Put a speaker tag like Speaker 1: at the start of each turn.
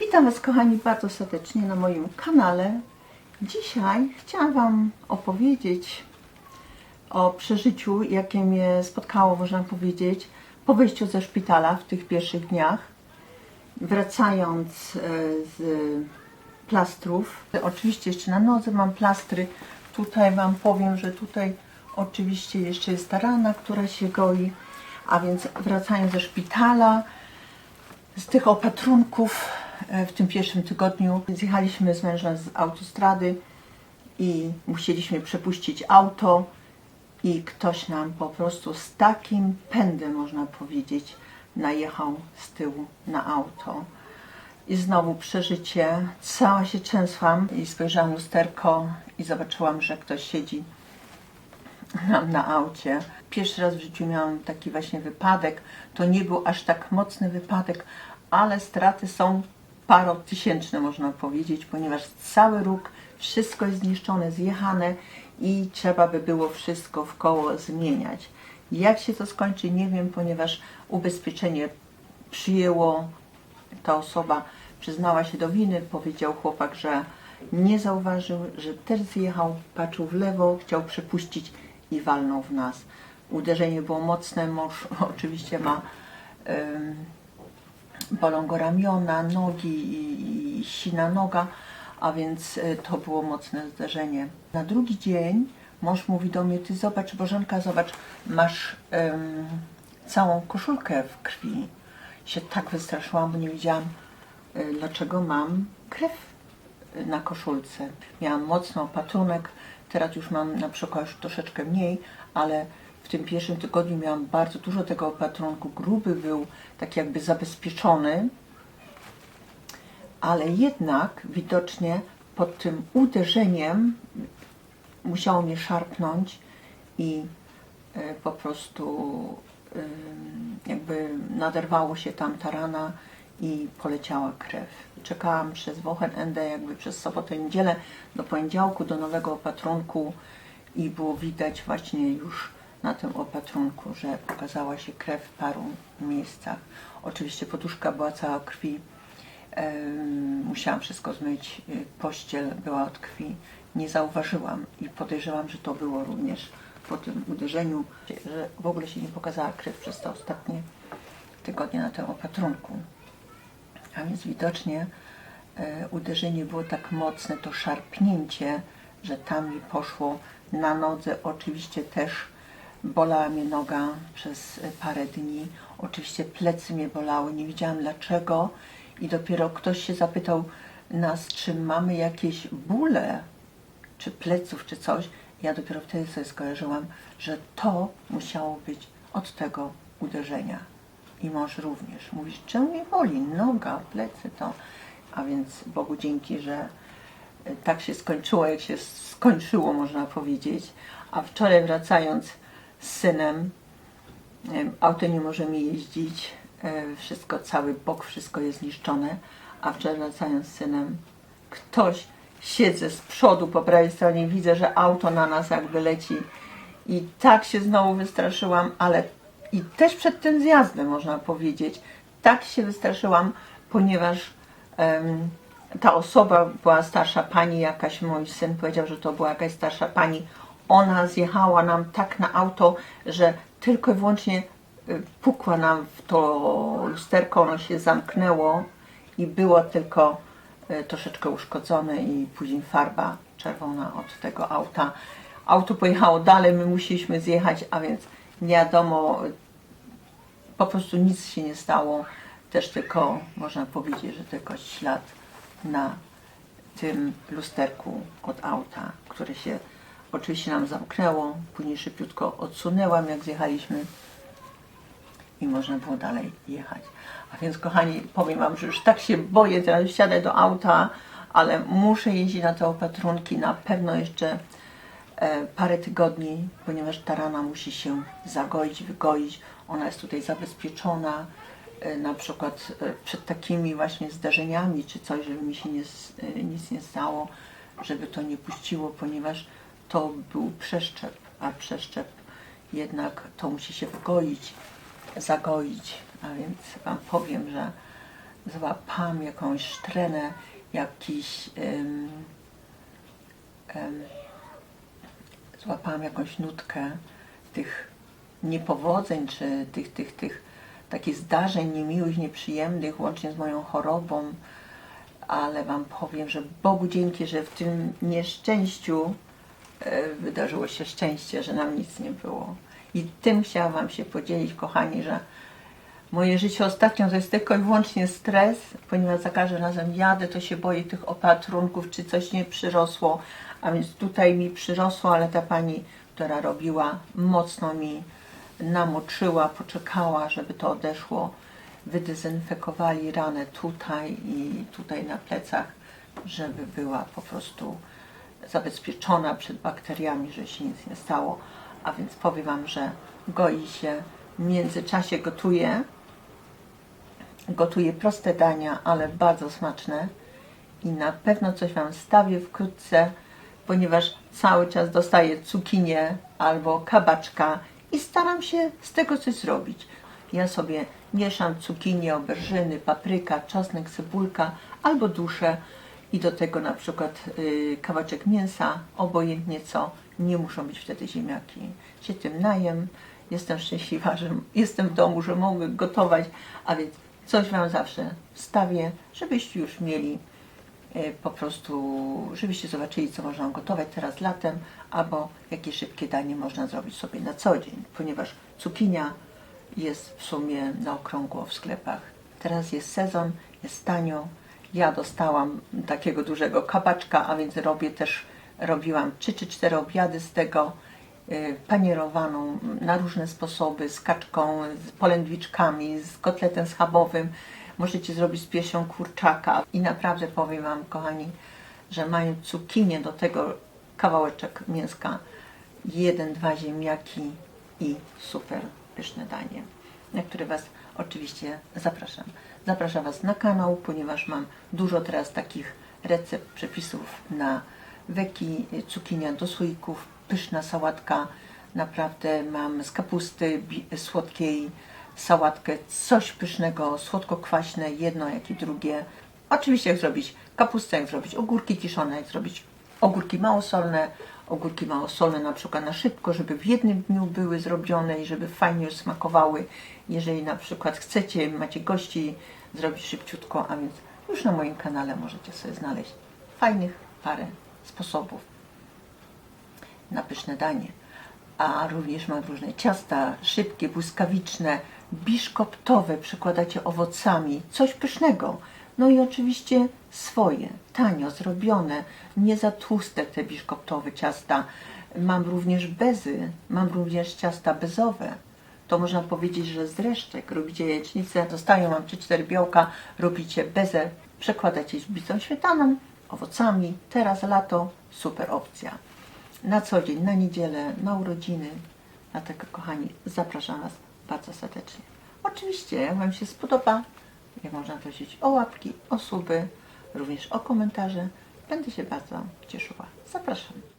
Speaker 1: Witam Was kochani bardzo serdecznie na moim kanale. Dzisiaj chciałam Wam opowiedzieć o przeżyciu, jakie mnie spotkało, można powiedzieć, po wyjściu ze szpitala w tych pierwszych dniach. Wracając e, z plastrów. Oczywiście jeszcze na nodze mam plastry. Tutaj Wam powiem, że tutaj oczywiście jeszcze jest ta rana, która się goi. A więc wracając ze szpitala, z tych opatrunków w tym pierwszym tygodniu zjechaliśmy z mężem z autostrady i musieliśmy przepuścić auto i ktoś nam po prostu z takim pędem, można powiedzieć, najechał z tyłu na auto. I znowu przeżycie. Cała się trzęsłam i spojrzałam lusterko i zobaczyłam, że ktoś siedzi nam na aucie. Pierwszy raz w życiu miałam taki właśnie wypadek. To nie był aż tak mocny wypadek, ale straty są parotysięczne, można powiedzieć, ponieważ cały róg, wszystko jest zniszczone, zjechane i trzeba by było wszystko w koło zmieniać. Jak się to skończy, nie wiem, ponieważ ubezpieczenie przyjęło, ta osoba przyznała się do winy, powiedział chłopak, że nie zauważył, że też zjechał, patrzył w lewo, chciał przepuścić i walnął w nas. Uderzenie było mocne, mąż oczywiście ma bolą go ramiona, nogi i, i sina noga, a więc e, to było mocne zdarzenie. Na drugi dzień mąż mówi do mnie, ty zobacz Bożenka, zobacz, masz em, całą koszulkę w krwi. Się tak wystraszyłam, bo nie wiedziałam, e, dlaczego mam krew e, na koszulce. Miałam mocno opatrunek, teraz już mam na przykład już troszeczkę mniej, ale w tym pierwszym tygodniu miałam bardzo dużo tego opatrunku. Gruby był tak jakby zabezpieczony, ale jednak widocznie pod tym uderzeniem musiało mnie szarpnąć i e, po prostu jakby naderwało się tam ta rana i poleciała krew. Czekałam przez Wochenende, jakby przez sobotę i niedzielę do poniedziałku, do nowego opatrunku i było widać właśnie już na tym opatrunku, że pokazała się krew w paru miejscach. Oczywiście poduszka była cała krwi. Musiałam wszystko zmyć. y, Pościel była od krwi. Nie zauważyłam i podejrzewam, że to było również po tym uderzeniu, że w ogóle się nie pokazała krew przez te ostatnie tygodnie na tym opatrunku. A więc widocznie e, uderzenie było tak mocne, to szarpnięcie, że tam mi poszło na nodze. Oczywiście też bolała mnie noga przez parę dni. Oczywiście plecy mnie bolały, nie wiedziałam dlaczego. I dopiero ktoś się zapytał nas, czy mamy jakieś bóle, czy pleców, czy coś. Ja dopiero wtedy sobie skojarzyłam, że to musiało być od tego uderzenia. I mąż również. Mówisz, czemu mnie boli? Noga, plecy to. A więc Bogu dzięki, że e, tak się skończyło, jak się skończyło, można powiedzieć. A wczoraj wracając z synem, em, auto nie możemy jeździć, e, wszystko, cały bok, wszystko jest zniszczone. A wczoraj wracając z synem, ktoś siedzę z przodu po prawej stronie, widzę, że auto na nas jakby leci i tak się znowu wystraszyłam, ale i też przed tym zjazdem można powiedzieć, tak się wystraszyłam, ponieważ em, ta osoba była starsza pani, jakaś mój syn powiedział, że to była jakaś starsza pani. Ona zjechała nam tak na auto, że tylko i wyłącznie y, pukła nam w to lusterko, ono się zamknęło i było tylko y, troszeczkę uszkodzone i później farba czerwona od tego auta. Auto pojechało dalej, my musieliśmy zjechać, a więc nie wiadomo, po prostu nic się nie stało. Też tylko, można powiedzieć, że tylko ślad na tym lusterku od auta, które się oczywiście nam zamknęło. Później szybciutko odsunęłam, jak zjechaliśmy i można było dalej jechać. A więc kochani, powiem Wam, że już tak się boję, teraz wsiadę do auta, ale muszę jeździć na te opatrunki na pewno jeszcze e, parę tygodni, ponieważ ta rana musi się zagoić, wygoić. Ona jest tutaj zabezpieczona, e, na przykład e, przed takimi właśnie zdarzeniami czy coś, żeby mi się nie, e, nic nie stało, żeby to nie puściło, ponieważ to był przeszczep, a przeszczep jednak to musi się wygoić, zagoić. A więc Wam powiem, że złapałam jakąś sztrenę, jakiś em, em, złapałam jakąś nutkę tych niepowodzeń, czy tych, tych, tych takich zdarzeń niemiłych, nieprzyjemnych, łącznie z moją chorobą, ale Wam powiem, że Bogu dzięki, że w tym nieszczęściu wydarzyło się szczęście, że nam nic nie było. I tym chciałam Wam się podzielić, kochani, że moje życie ostatnio to jest tylko i wyłącznie stres, ponieważ za każdym razem jadę, to się boję tych opatrunków, czy coś nie przyrosło, a więc tutaj mi przyrosło, ale ta pani, która robiła, mocno mi namoczyła, poczekała, żeby to odeszło. Wydezynfekowali ranę tutaj i tutaj na plecach, żeby była po prostu zabezpieczona przed bakteriami, żeby się nic nie stało. A więc powiem Wam, że goi się, w międzyczasie gotuje, gotuję proste dania, ale bardzo smaczne i na pewno coś Wam stawię wkrótce, ponieważ cały czas dostaję cukinię albo kabaczka i staram się z tego coś zrobić. Ja sobie mieszam cukinię, oberżyny, papryka, czosnek, cebulka albo duszę i do tego na przykład y, kawałeczek mięsa, obojętnie co, nie muszą być wtedy ziemniaki. Się tym najem, jestem szczęśliwa, że jestem w domu, że mogę gotować, a więc coś Wam zawsze wstawię, żebyście już mieli e, po prostu, żebyście zobaczyli, co można gotować teraz latem, albo jakie szybkie danie można zrobić sobie na co dzień, ponieważ cukinia jest w sumie na okrągło w sklepach. Teraz jest sezon, jest tanio. Ja dostałam takiego dużego kabaczka, a więc robię też, robiłam 3 czy 4 obiady z tego, y, panierowaną na różne sposoby, z kaczką, z polędwiczkami, z kotletem schabowym. Możecie zrobić z piersią kurczaka. I naprawdę powiem Wam, kochani, że mając cukinię do tego kawałeczek mięska, jeden, dwa ziemniaki i super pyszne danie, na które Was oczywiście zapraszam. Zapraszam Was na kanał, ponieważ mam dużo teraz takich recept, przepisów na weki, cukinia do słoików, pyszna sałatka. Naprawdę mam z kapusty słodkiej sałatkę, coś pysznego, słodko-kwaśne, jedno jak i drugie. Oczywiście jak zrobić kapustę, jak zrobić ogórki kiszone, jak zrobić ogórki małosolne, ogórki małosolne na przykład na szybko, żeby w jednym dniu były zrobione i żeby fajnie smakowały. Jeżeli na przykład chcecie, macie gości, zrobić szybciutko, a więc już na moim kanale możecie sobie znaleźć fajnych parę sposobów na pyszne danie. A również mam różne ciasta, szybkie, błyskawiczne, biszkoptowe, przykładacie owocami, coś pysznego. No i oczywiście swoje, tanio zrobione, nie za tłuste te biszkoptowe ciasta. Mam również bezy, mam również ciasta bezowe. To można powiedzieć, że z resztek robicie jajecznicę, zostają mam 3-4 białka, robicie bezę, przekładacie z bitą śmietaną, owocami. Teraz lato, super opcja. Na co dzień, na niedzielę, na urodziny. Dlatego, kochani, zapraszam Was bardzo serdecznie. Oczywiście, jak Wam się spodoba, jak można prosić o łapki, o suby, również o komentarze, będę się bardzo cieszyła. Zapraszam.